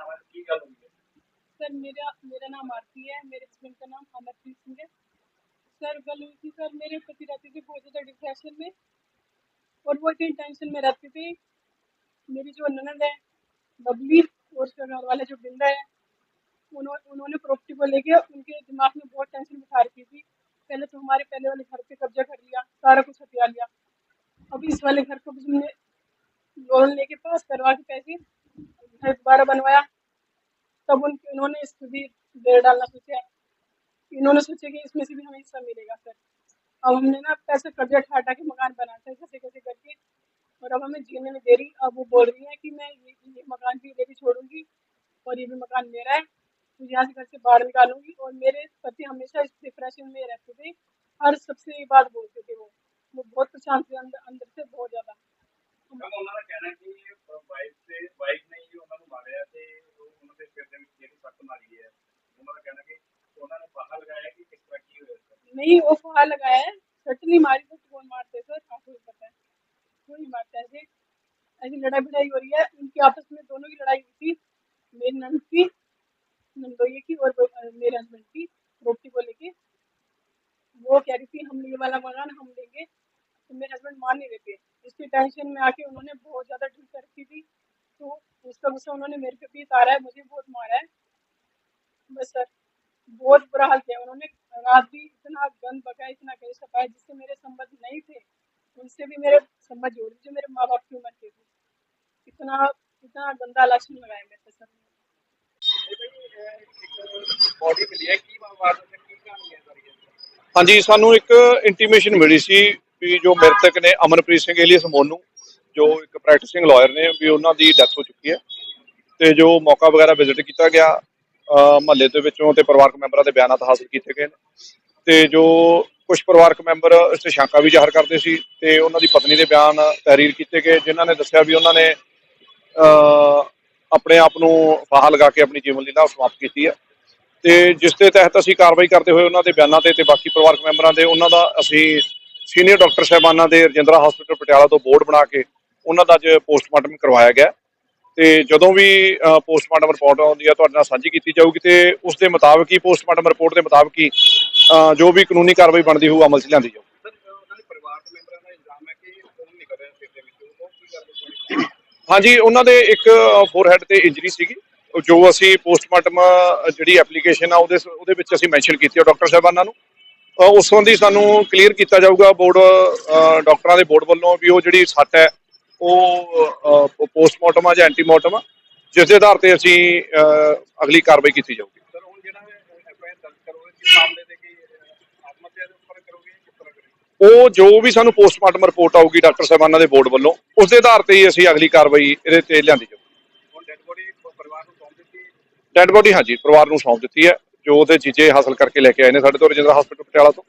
Sir, मेरा मेरा नाम आरती है। मेरे हस्बैंड का नाम अमरप्रीत सिंह है। सर गल हुई थी सर, मेरे पति रहते थे बहुत ज़्यादा डिप्रेशन में और वो इतनी टेंशन में रहते थे। मेरी जो ननद है, बबली, और उसका घर वाला जो बिंदा है उन्होंने उन्होंने प्रॉपर्टी को लेके उनके दिमाग में बहुत टेंशन बिठा रखी थी। पहले तो हमारे, पहले वाले घर पे कब्जा कर लिया, सारा कुछ हथिया लिया। अब इस वाले घर को भी हमने लोन लेके पास करवा के पैसे घर दोबारा बनवाया। तब उनके उन्होंने इस भी देर डालना सोचा। इन्होंने सोचा कि इसमें से भी हमें हिस्सा मिलेगा सर अब हमने ना पैसे कर्जा उठा उठा के मकान बनाते हैं कैसे कैसे करके। और अब हमें जीने में दे रही अब वो बोल रही है कि मैं ये, ये मकान भी लेके छोड़ूँगी और ये भी मकान मेरा है तो यहाँ से घर से बाहर निकालूँगी। और मेरे पति हमेशा इस डिप्रेशन में रहते थे। हर सबसे ये बात बोलते थे वो। वो बहुत परेशान थे अंदर अंदर से बहुत ज़्यादा। नहीं, वो फुहार लगाया है। सट मारी तो कौन मारते आपको भी पता है कोई मारता ऐसे ऐसी लड़ाई भिड़ाई हो रही है। उनकी आपस में दोनों की लड़ाई हुई थी, मेरी नंद की नंदोई की और मेरे हस्बैंड की, रोटी को। लेके वो कह रही थी, हम ये वाला मकान हम लेंगे। तो मेरे हस्बैंड मान नहीं थे। इसकी टेंशन में आके उन्होंने बहुत ज़्यादा ढील कर रखी थी। तो उसका गुस्सा उन्होंने मेरे पे भी उतारा है, मुझे बहुत मारा है। बस सर, बहुत बुरा हाल किया उन्होंने। गंद बकाया इतना कहीं सफाया जिससे मेरे संबंध नहीं थे उनसे भी मेरे संबंध जोड़ जो मेरे माँ बाप की उम्र के थे इतना इतना गंदा लक्षण लगाया मेरे पे सर ने। ਬੋਡੀ ਮਿਲੀ ਹੈ ਕੀ ਵਾਰਦਾਤ ਹੈ ਕੀ ਕਹਾਣੀ ਹੈ ਸਾਰੀ ਇਹ? ਹਾਂਜੀ ਸਾਨੂੰ ਇੱਕ ਇੰਟੀਮੇਸ਼ਨ ਮਿਲੀ ਸੀ ਵੀ ਜੋ ਮ੍ਰਿਤਕ ਨੇ ਅਮਨਪ੍ਰੀਤ ਸਿੰਘ ਏਲੀਅਸ ਮੋਨੂ ਜੋ ਇੱਕ ਪ੍ਰੈਕਟਿਸਿੰਗ ਲਾਇਰ ਨੇ ਵੀ ਉਹਨਾਂ ਦੀ ਡੈਥ ਹੋ ਚੁੱਕੀ ਹੈ ਤੇ ਜੋ ਮੌਕਾ ਵਗੈਰਾ ਵਿਜ਼ਿਟ ਕੀਤਾ ਗਿਆ ਮਹੱਲੇ ਦੇ ਵਿੱਚੋਂ ਤੇ ਪਰਿਵਾਰਕ ਮੈਂਬਰਾਂ ਦੇ ਬਿਆਨਾਤ ਹਾਸਲ ਕੀਤੇ ਗਏ ਨੇ ਤੇ ਜੋ ਕੁਝ ਪਰਿਵਾਰਕ ਮੈਂਬਰ ਇਸ ਤੇ ਸ਼ੰਕਾ ਵੀ ਜ਼ਾਹਰ ਕਰਦੇ ਸੀ ਤੇ ਉਹਨਾਂ ਦੀ ਪਤਨੀ ਦੇ ਬਿਆਨ ਤਹਿਰੀਰ ਕੀਤੇ ਗਏ, ਜਿਨ੍ਹਾਂ ਨੇ ਦੱਸਿਆ ਵੀ ਉਹਨਾਂ ਨੇ ਆਪਣੇ ਆਪ ਨੂੰ ਫਾਹਾ ਲਗਾ ਕੇ ਆਪਣੀ ਜੀਵਨ ਲੀਲਾ ਸਮਾਪਤ ਕੀਤੀ ਹੈ। ਤੇ ਜਿਸ ਦੇ ਤਹਿਤ ਅਸੀਂ ਕਾਰਵਾਈ ਕਰਦੇ ਹੋਏ ਉਹਨਾਂ ਦੇ ਬਿਆਨਾਂ ਤੇ ਤੇ ਬਾਕੀ ਪਰਿਵਾਰਕ ਮੈਂਬਰਾਂ ਦੇ, ਉਹਨਾਂ ਦਾ ਅਸੀਂ ਸੀਨੀਅਰ ਡਾਕਟਰ ਸਾਹਿਬਾਨਾਂ ਦੇ ਰਜਿੰਦਰਾ ਹਸਪੀਟਲ ਪਟਿਆਲਾ ਤੋਂ ਬੋਰਡ ਬਣਾ ਕੇ ਉਹਨਾਂ ਦਾ ਅੱਜ ਪੋਸਟਮਾਰਟਮ ਕਰਵਾਇਆ ਗਿਆ। ਤੇ ਜਦੋਂ ਵੀ ਪੋਸਟਮਾਰਟਮ ਰਿਪੋਰਟ ਆਉਂਦੀ ਹੈ ਤੁਹਾਡੇ ਨਾਲ ਸਾਂਝੀ ਕੀਤੀ ਜਾਊਗੀ ਤੇ ਉਸ ਦੇ ਮੁਤਾਬਕ ਹੀ ਪੋਸਟਮਾਰਟਮ ਰਿਪੋਰਟ ਦੇ ਮੁਤਾਬਕ ਹੀ ਜੋ ਵੀ ਕਾਨੂੰਨੀ ਕਾਰਵਾਈ ਬਣਦੀ ਹੋਊ ਅਮਲ 'ਚ ਲਿਆਂਦੀ ਜਾਊ। ਸਰ ਉਹਨਾਂ ਦੇ ਪਰਿਵਾਰ ਦੇ ਮੈਂਬਰਾਂ ਦਾ ਇਲਜ਼ਾਮ ਹੈ ਕਿ ਖੂਨ ਨਿਕਲ ਰਿਹਾ ਸਿਰ ਦੇ ਵਿੱਚੋਂ। ਉਹ ਕੀ ਕਰਦੇ ਸੀ ਹਾਂਜੀ ਉਹਨਾਂ ਦੇ ਇੱਕ ਫੋਰਹੈਡ ਤੇ ਇੰਜਰੀ ਸੀਗੀ। ਜੋ ਅਸੀਂ ਪੋਸਟਮਾਰਟਮ ਜਿਹੜੀ ਐਪਲੀਕੇਸ਼ਨ ਆ ਉਹਦੇ ਉਹਦੇ ਵਿੱਚ ਅਸੀਂ ਮੈਂਸ਼ਨ ਕੀਤੀ ਆ ਡਾਕਟਰ ਸਾਹਿਬਾਨਾਂ ਨੂੰ। ਉਸ ਸੰਬੰਧੀ ਸਾਨੂੰ ਕਲੀਅਰ ਕੀਤਾ ਜਾਊਗਾ ਬੋਰਡ ਡਾਕਟਰਾਂ ਦੇ ਬੋਰਡ ਵੱਲੋਂ ਵੀ ਉਹ ਜਿਹੜੀ ਸੱਟ ਹੈ ਉਹ ਪੋਸਟਮਾਰਟਮ ਆ ਜਾਂ ਐਂਟੀਮਾਰਟਮ ਆ ਜਿਸ ਦੇ ਆਧਾਰ ਤੇ ਅਸੀਂ ਅਗਲੀ ਕਾਰਵਾਈ ਕੀਤੀ ਜਾਊਗੀ। ਸਰ ਹੁਣ ਜਿਹੜਾ ਐਫ ਆਈ ਆਰ ਦਰਜ ਕਰੋਗੇ ਕਿਸ ਮਾਮਲੇ ਦੇ ਕਿ ਆਤਮ ਹੱਤਿਆ ਦੇ ਉੱਪਰ ਕਰੋਗੇ ਕਿਸ ਤਰ੍ਹਾਂ ਕਰੋਗੇ? ਉਹ ਜੋ ਵੀ ਸਾਨੂੰ ਪੋਸਟਮਾਰਟਮ ਰਿਪੋਰਟ ਆਊਗੀ ਡਾਕਟਰ ਸਾਹਿਬਾਨਾਂ ਦੇ ਬੋਰਡ ਵੱਲੋਂ ਉਸ ਦੇ ਆਧਾਰ ਤੇ ਹੀ ਅਸੀਂ ਅਗਲੀ ਕਾਰਵਾਈ ਇਹਦੇ ਤੇ ਲਿਆਂਦੀ ਜਾਊਗੀ। ਹੁਣ ਡੈਡ ਬੋਡੀ ਪਰਿਵਾਰ ਨੂੰ ਸੌਂਪ ਦਿੱਤੀ ਡੈਡ ਬੋਡੀ ਹਾਂਜੀ ਪਰਿਵਾਰ ਨੂੰ ਸੌਂਪ ਦਿੱਤੀ ਹੈ ਜੋ ਉਹਦੇ ਚੀਜ਼ੇ ਹਾਸਲ ਕਰਕੇ ਲੈ ਕੇ ਆਏ ਨੇ ਸਾਡੇ ਤੋਂ ਰਜਿੰਦਰਾ ਹਸਪੀਟਲ ਪਟਿਆਲਾ ਤੋਂ।